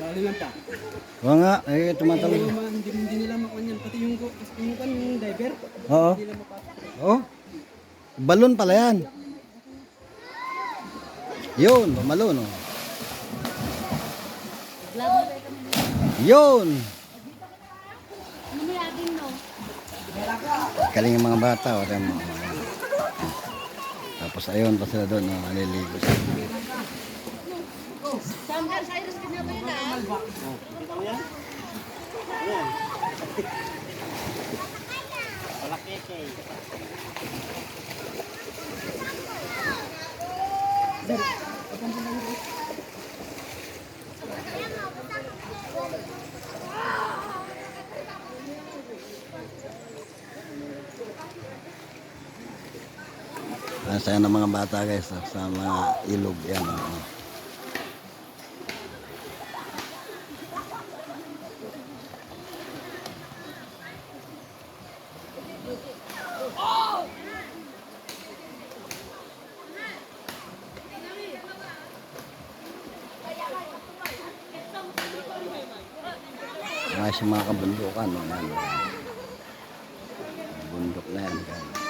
Lalo lang pa. Oo nga, eh, tumatalo. Hindi, hindi, hindi nila makuha. Pati yung, yung, kan, yung diver, Oo. hindi nila mapasok. Oh. Balon pala yan. Yun, bumalon oh. Yun. Ano mo laging no? Galing yung mga bata. Oh, tama. Tapos ayun pa sila doon, oh, naliligo sila. Samgal, Cyrus, Ang saya ng mga bata guys oh, sa mga ilog yan. oh. Mga siya mga kabundukan. Oh, yan. Bundok na yan. guys.